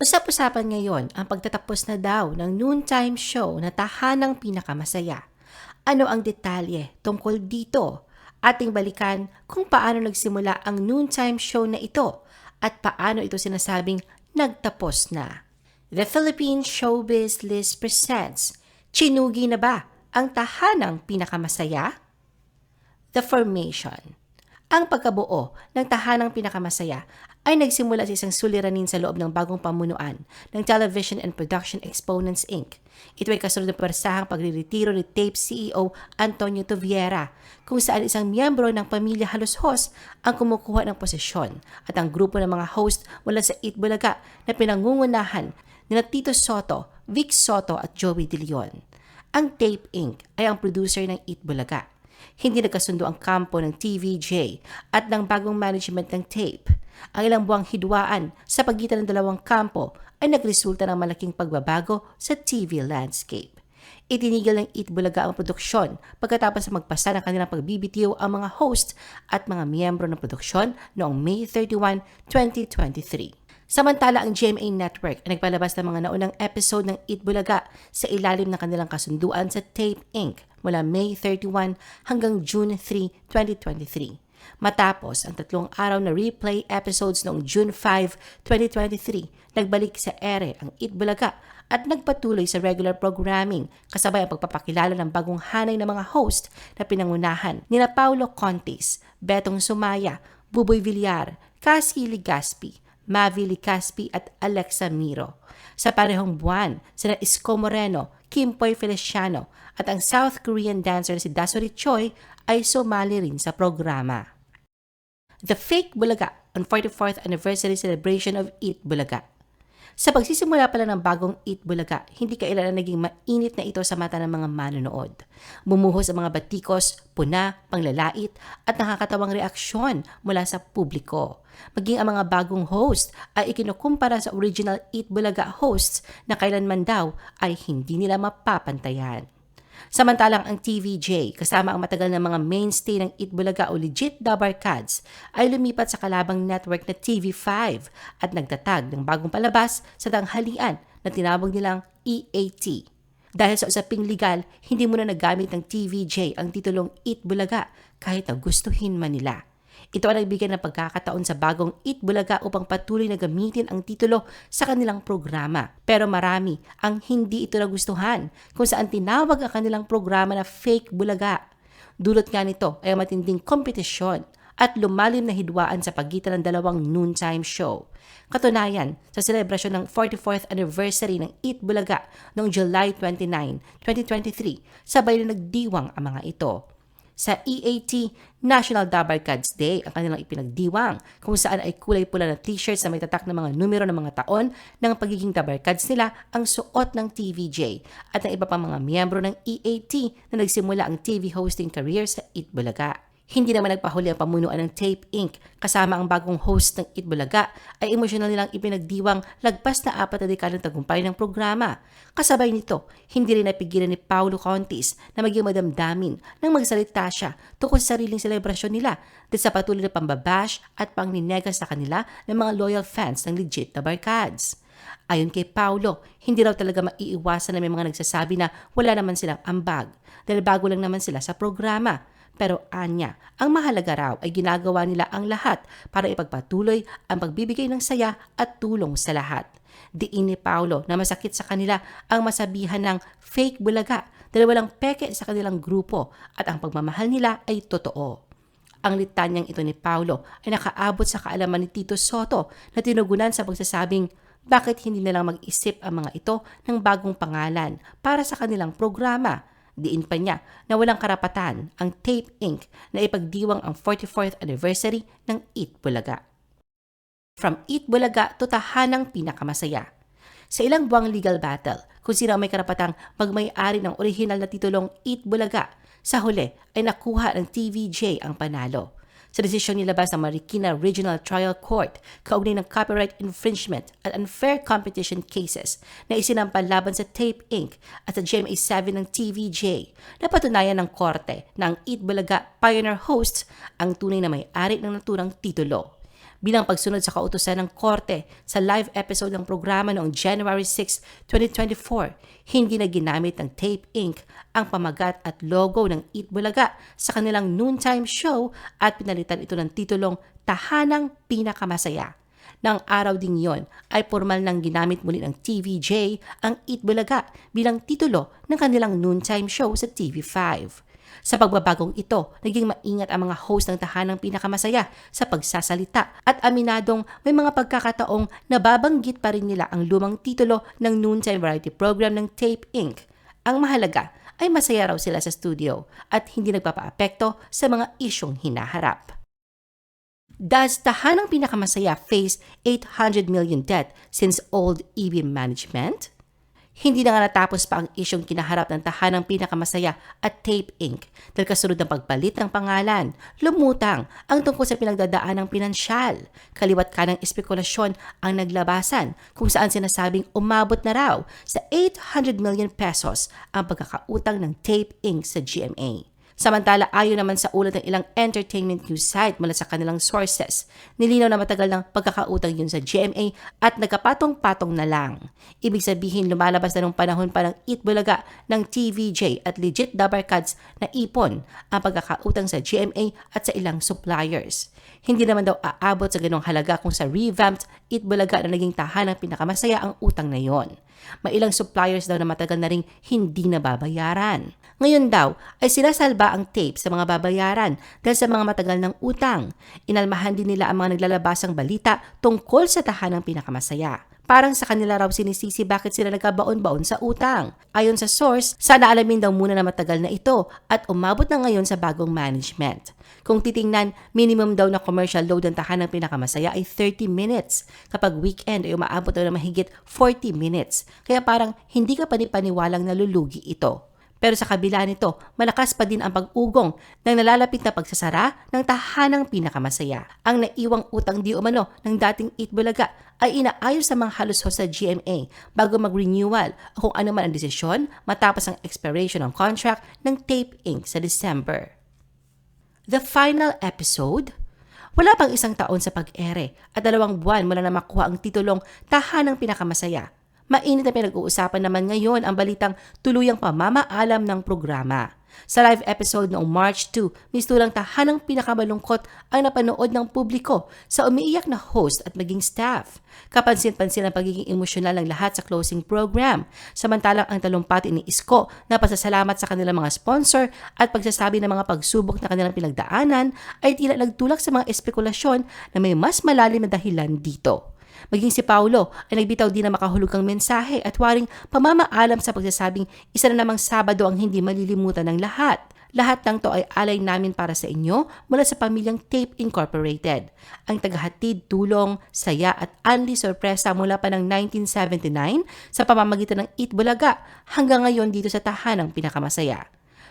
Usap-usapan ngayon ang pagtatapos na daw ng noontime show na tahanang pinakamasaya. Ano ang detalye tungkol dito? Ating balikan kung paano nagsimula ang noontime show na ito at paano ito sinasabing nagtapos na. The Philippine Showbiz List presents Chinugi na ba ang tahanang pinakamasaya? The Formation. Ang pagkabuo ng tahanang pinakamasaya ay nagsimula sa isang suliranin sa loob ng bagong pamunuan ng Television and Production Exponents Inc. Ito ay kasunod ng persahang pagriretiro ni TAPE CEO Antonio Toviera kung saan isang miyembro ng pamilya Halushos ang kumukuha ng posisyon at ang grupo ng mga host mula sa Eat Bulaga na pinangungunahan ni Tito Soto, Vic Soto at Joey De Leon. Ang TAPE Inc. ay ang producer ng Eat Bulaga hindi nagkasundo ang kampo ng TVJ at ng bagong management ng tape. Ang ilang buwang hidwaan sa pagitan ng dalawang kampo ay nagresulta ng malaking pagbabago sa TV landscape. Itinigil ng Eat Bulaga ang produksyon pagkatapos sa magpasa ng kanilang pagbibitiw ang mga host at mga miyembro ng produksyon noong May 31, 2023. Samantala, ang GMA Network ay nagpalabas ng mga naunang episode ng Eat Bulaga sa ilalim ng kanilang kasunduan sa Tape Inc. mula May 31 hanggang June 3, 2023. Matapos ang tatlong araw na replay episodes noong June 5, 2023, nagbalik sa ere ang Eat Bulaga at nagpatuloy sa regular programming kasabay ang pagpapakilala ng bagong hanay ng mga host na pinangunahan ni na Paulo Contis, Betong Sumaya, Buboy Villar, Cassie Ligaspi, Mavi Licaspi at Alexa Miro. Sa parehong buwan, sina Isko Moreno, Kim Poy Feliciano at ang South Korean dancer na si Dasori Choi ay sumali rin sa programa. The Fake Bulaga on 44th Anniversary Celebration of Eat Bulaga. Sa pagsisimula pa lang ng bagong Eat Bulaga, hindi kailan naging mainit na ito sa mata ng mga manonood. Bumuhos ang mga batikos, puna, panglalait at nakakatawang reaksyon mula sa publiko. Maging ang mga bagong host ay ikinukumpara sa original Eat Bulaga hosts na kailanman daw ay hindi nila mapapantayan. Samantalang ang TVJ, kasama ang matagal na mga mainstay ng Itbulaga o legit Dabarkads, ay lumipat sa kalabang network na TV5 at nagtatag ng bagong palabas sa tanghalian na tinawag nilang EAT. Dahil sa usaping legal, hindi mo na nagamit ng TVJ ang titulong Itbulaga kahit na gustuhin man nila. Ito ang nagbigay ng pagkakataon sa bagong Eat Bulaga upang patuloy na gamitin ang titulo sa kanilang programa. Pero marami ang hindi ito nagustuhan kung saan tinawag ang kanilang programa na Fake Bulaga. Dulot nga nito ay matinding kompetisyon at lumalim na hidwaan sa pagitan ng dalawang noontime show. Katunayan, sa selebrasyon ng 44th anniversary ng Eat Bulaga noong July 29, 2023, sabay na nagdiwang ang mga ito sa EAT National Dabar Cards Day ang kanilang ipinagdiwang kung saan ay kulay pula na t-shirts na may tatak ng mga numero ng mga taon ng pagiging Cards nila ang suot ng TVJ at ng iba pang mga miyembro ng EAT na nagsimula ang TV hosting career sa Itbulaga. Hindi naman nagpahuli ang pamunuan ng Tape Inc. kasama ang bagong host ng Itbulaga ay emosyonal nilang ipinagdiwang lagpas na apat na dekadang tagumpay ng programa. Kasabay nito, hindi rin napigilan ni Paulo Contis na maging madamdamin nang magsalita siya tungkol sa sariling selebrasyon nila dahil sa patuloy na pambabash at pangninega sa kanila ng mga loyal fans ng legit na barkads. Ayon kay Paulo, hindi raw talaga maiiwasan na may mga nagsasabi na wala naman silang ambag dahil bago lang naman sila sa programa. Pero anya, ang mahalaga raw ay ginagawa nila ang lahat para ipagpatuloy ang pagbibigay ng saya at tulong sa lahat. Diin ni Paulo na masakit sa kanila ang masabihan ng fake bulaga dahil walang peke sa kanilang grupo at ang pagmamahal nila ay totoo. Ang litanyang ito ni Paulo ay nakaabot sa kaalaman ni Tito Soto na tinugunan sa pagsasabing bakit hindi nilang mag-isip ang mga ito ng bagong pangalan para sa kanilang programa Diin pa niya na walang karapatan ang Tape Inc. na ipagdiwang ang 44th anniversary ng Eat Bulaga. From Eat Bulaga to tahanang pinakamasaya. Sa ilang buwang legal battle, kung sino may karapatang magmay-ari ng original na titulong Eat Bulaga, sa huli ay nakuha ng TVJ ang panalo sa desisyon nilabas ng Marikina Regional Trial Court kaugnay ng copyright infringement at unfair competition cases na isinampan laban sa Tape Inc. at sa GMA7 ng TVJ. Napatunayan ng korte na ang Eat Bulaga Pioneer Hosts ang tunay na may-ari ng naturang titulo. Bilang pagsunod sa kautusan ng korte sa live episode ng programa noong January 6, 2024. Hindi na ginamit ng Tape Inc. ang pamagat at logo ng Eat Bulaga sa kanilang noontime show at pinalitan ito ng titulong Tahanang Pinakamasaya. Nang araw ding yon ay formal nang ginamit muli ng TVJ ang Eat Bulaga bilang titulo ng kanilang noontime show sa TV5. Sa pagbabagong ito, naging maingat ang mga host ng tahanang pinakamasaya sa pagsasalita at aminadong may mga pagkakataong nababanggit pa rin nila ang lumang titulo ng noontime variety program ng Tape Inc. Ang mahalaga ay masaya raw sila sa studio at hindi nagpapaapekto sa mga isyong hinaharap. Does Tahanang Pinakamasaya face 800 million debt since old EB management? Hindi na nga natapos pa ang isyong kinaharap ng Tahanang Pinakamasaya at Tape Inc. dahil kasunod ng pagpalit ng pangalan, lumutang ang tungkol sa pinagdadaan ng pinansyal. Kaliwat ka ng espekulasyon ang naglabasan kung saan sinasabing umabot na raw sa 800 million pesos ang pagkakautang ng Tape Inc. sa GMA. Samantala, ayon naman sa ulat ng ilang entertainment news site mula sa kanilang sources, nilinaw na matagal ng pagkakautang yun sa GMA at nagkapatong-patong na lang. Ibig sabihin, lumalabas na nung panahon pa ng Itbulaga ng TVJ at legit dabarkads na ipon ang pagkakautang sa GMA at sa ilang suppliers. Hindi naman daw aabot sa ganong halaga kung sa revamped Itbulaga na naging tahanang pinakamasaya ang utang na yon. May ilang suppliers daw na matagal na ring hindi nababayaran. Ngayon daw ay sinasalba ang tape sa mga babayaran dahil sa mga matagal ng utang. Inalmahan din nila ang mga naglalabasang balita tungkol sa tahanang pinakamasaya. Parang sa kanila raw sinisisi bakit sila nagkabaon-baon sa utang. Ayon sa source, sana alamin daw muna na matagal na ito at umabot na ngayon sa bagong management. Kung titingnan, minimum daw na commercial load ng tahanang pinakamasaya ay 30 minutes. Kapag weekend ay umaabot daw na mahigit 40 minutes. Kaya parang hindi ka panipaniwalang nalulugi ito. Pero sa kabila nito, malakas pa din ang pag-ugong ng nalalapit na pagsasara ng tahanang pinakamasaya. Ang naiwang utang di umano ng dating Itbulaga ay inaayos sa mga halos sa GMA bago mag-renewal o kung ano man ang desisyon matapos ang expiration ng contract ng Tape Inc. sa December. The final episode? Wala pang isang taon sa pag-ere at dalawang buwan mula na makuha ang titulong Tahanang Pinakamasaya Mainit na pinag-uusapan naman ngayon ang balitang tuluyang pamamaalam ng programa. Sa live episode noong March 2, mistulang tahanang pinakamalungkot ang napanood ng publiko sa umiiyak na host at maging staff. Kapansin-pansin ang pagiging emosyonal ng lahat sa closing program. Samantalang ang talumpati ni Isko na pasasalamat sa kanilang mga sponsor at pagsasabi ng mga pagsubok na kanilang pinagdaanan ay tila nagtulak sa mga espekulasyon na may mas malalim na dahilan dito. Maging si Paulo ay nagbitaw din na makahulugang mensahe at waring pamamaalam sa pagsasabing isa na namang Sabado ang hindi malilimutan ng lahat. Lahat ng to ay alay namin para sa inyo mula sa pamilyang Tape Incorporated. Ang tagahatid, tulong, saya at unli sorpresa mula pa ng 1979 sa pamamagitan ng Eat Bulaga hanggang ngayon dito sa tahanang pinakamasaya.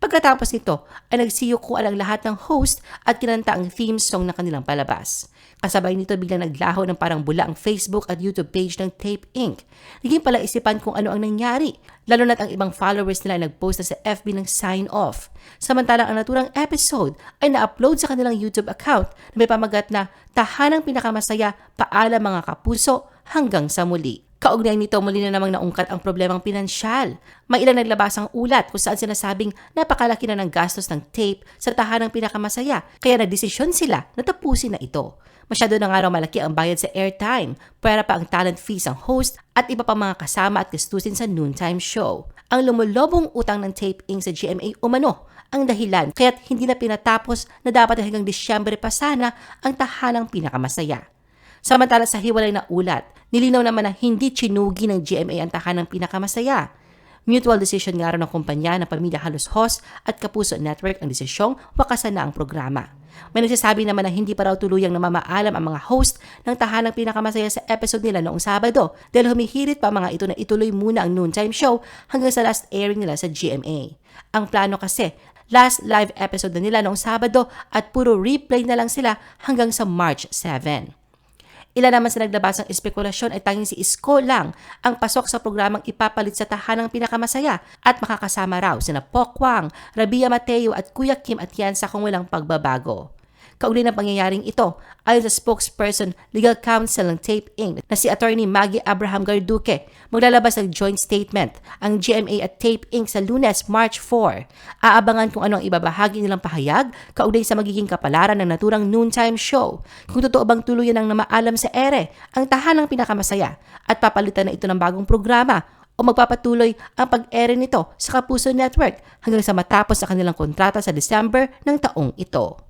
Pagkatapos nito ay nagsiyuko ang lahat ng host at kinanta ang theme song ng kanilang palabas. Kasabay nito biglang naglaho ng parang bula ang Facebook at YouTube page ng Tape Inc. Naging pala isipan kung ano ang nangyari, lalo na't ang ibang followers nila ay nagpost na sa FB ng sign off. Samantalang ang naturang episode ay na-upload sa kanilang YouTube account na may pamagat na Tahanang Pinakamasaya, Paalam Mga Kapuso, hanggang sa muli. Kaugnay nito muli na namang naungkat ang problemang pinansyal. May ilang naglabasang ulat kung saan sinasabing napakalaki na ng gastos ng tape sa tahanang pinakamasaya kaya nagdesisyon sila na tapusin na ito. Masyado na nga raw malaki ang bayad sa airtime, pwera pa ang talent fees ng host at iba pa mga kasama at gastusin sa noontime show. Ang lumulobong utang ng tape ing sa GMA umano ang dahilan kaya't hindi na pinatapos na dapat hanggang Disyembre pa sana ang tahanang pinakamasaya. Samantala sa hiwalay na ulat, nilinaw naman na hindi chinugi ng GMA ang tahanang pinakamasaya. Mutual decision nga raw ng kumpanya na Pamilya Halos Hos at Kapuso Network ang desisyong wakasan na ang programa. May nagsasabi naman na hindi pa raw tuluyang namamaalam ang mga host ng tahanang pinakamasaya sa episode nila noong Sabado dahil humihirit pa mga ito na ituloy muna ang noontime show hanggang sa last airing nila sa GMA. Ang plano kasi, last live episode na nila noong Sabado at puro replay na lang sila hanggang sa March 7. Ilan naman sa naglabasang espekulasyon ay tanging si Isko lang ang pasok sa programang ipapalit sa tahanang pinakamasaya at makakasama raw sina Pokwang, Rabia Mateo at Kuya Kim at Yansa kung walang pagbabago. Kaugnay ng pangyayaring ito. Ayon sa spokesperson, legal counsel ng Tape Inc. na si Attorney Maggie Abraham Garduque, maglalabas ng joint statement ang GMA at Tape Inc. sa lunes, March 4. Aabangan kung ano ang ibabahagi nilang pahayag kaugnay sa magiging kapalaran ng naturang noontime show. Kung totoo bang tuluyan ang namaalam sa ere, ang tahanang pinakamasaya at papalitan na ito ng bagong programa o magpapatuloy ang pag-ere nito sa Kapuso Network hanggang sa matapos sa kanilang kontrata sa December ng taong ito.